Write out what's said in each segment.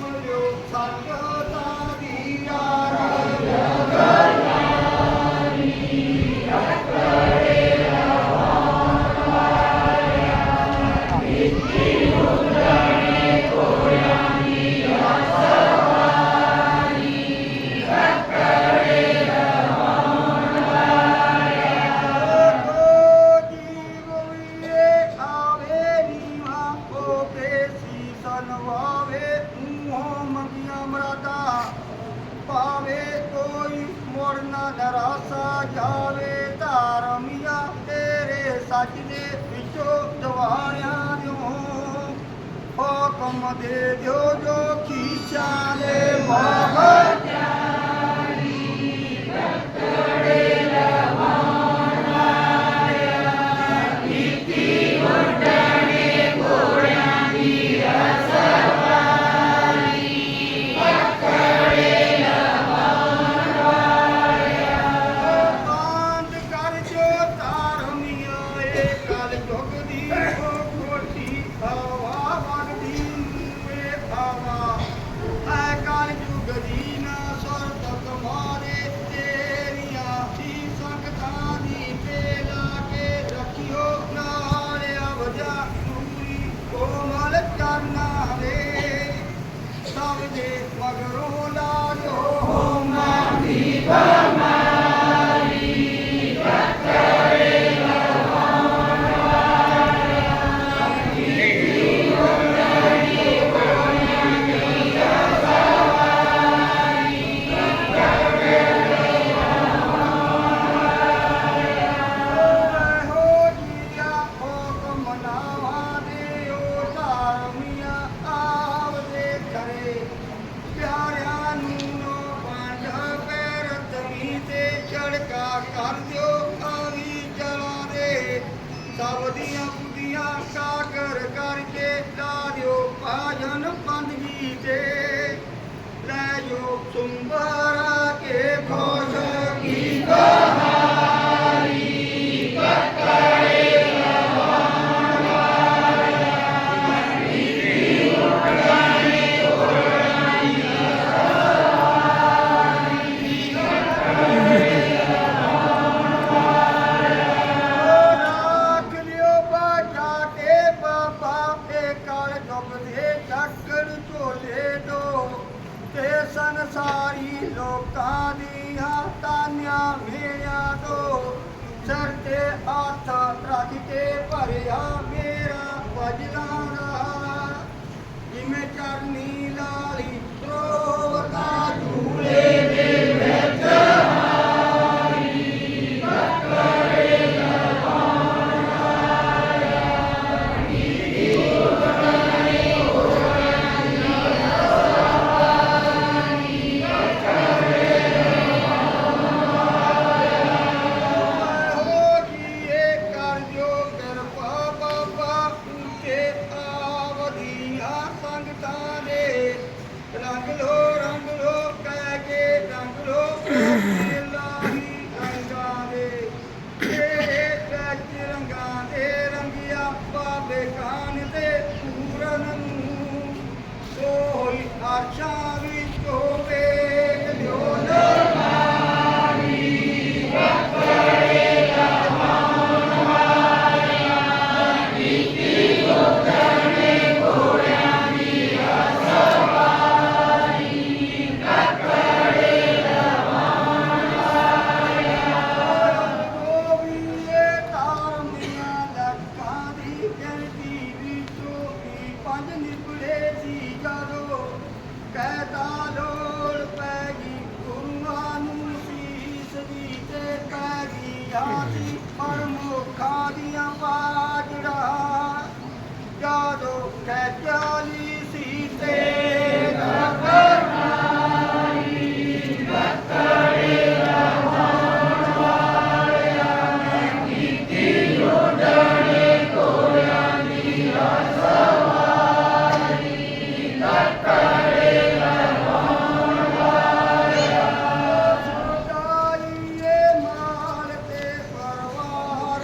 you, Sanyo ਜਾਵੇ ਧਾਰਮੀਆਂ ਤੇਰੇ ਸੱਚ ਦੇ ਵਿੱਚੋਂ ਦਵਾਰਿਆਂ ਨੂੰ। ਹੁਕਮ ਦੇ ਦਿਓ ਜੋ ਖੀਚਾਂ ਦੇ ਮਾਹਰ masjid wa gurulano. ਉਹਦੀਆਂ ਪੁੰਦੀਆਂ ਸਾਗਰ ਕਰਕੇ ਲਾਰਿਓ ਭਾਜਨ ਪੰਦਗੀ ਤੇ ਲੈ ਜੋ ਤੁੰਬਾ ਚਰਤੇ ਆਥਾ ਤਰਾਜ ਤੇ ਭਰਿਆ ਮੇਰਾ ਵਜਦਾ Baixar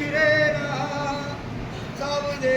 ਵਿਛੜੇ ਨਾ ਸਭ ਦੇ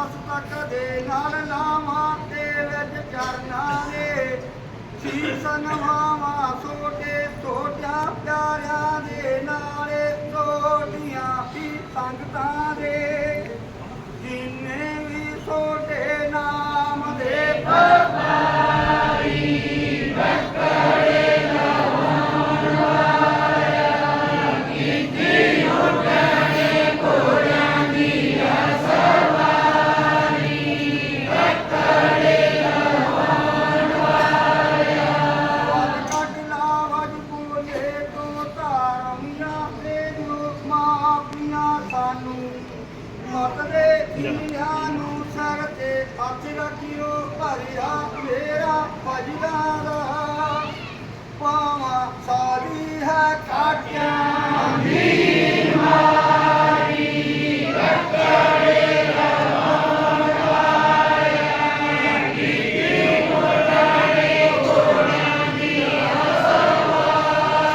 ਤੂੜੀ ਮਸਤਕ ਦੇ ਨਾਲ ਲਾਵਾਂ ਤੇ ਵਿੱਚ ਚਰਨਾਂ ਦੇ ਸੀਸ ਨਵਾਵਾਂ ਸੋਟੇ ਸੋਟਿਆਂ ਪਿਆਰਿਆਂ ਦੇ ਨਾਲੇ ਸੋਟੀਆਂ ਵੀ ਸੰਗਤਾਂ ਦੇ। ਜਿੰਨੇ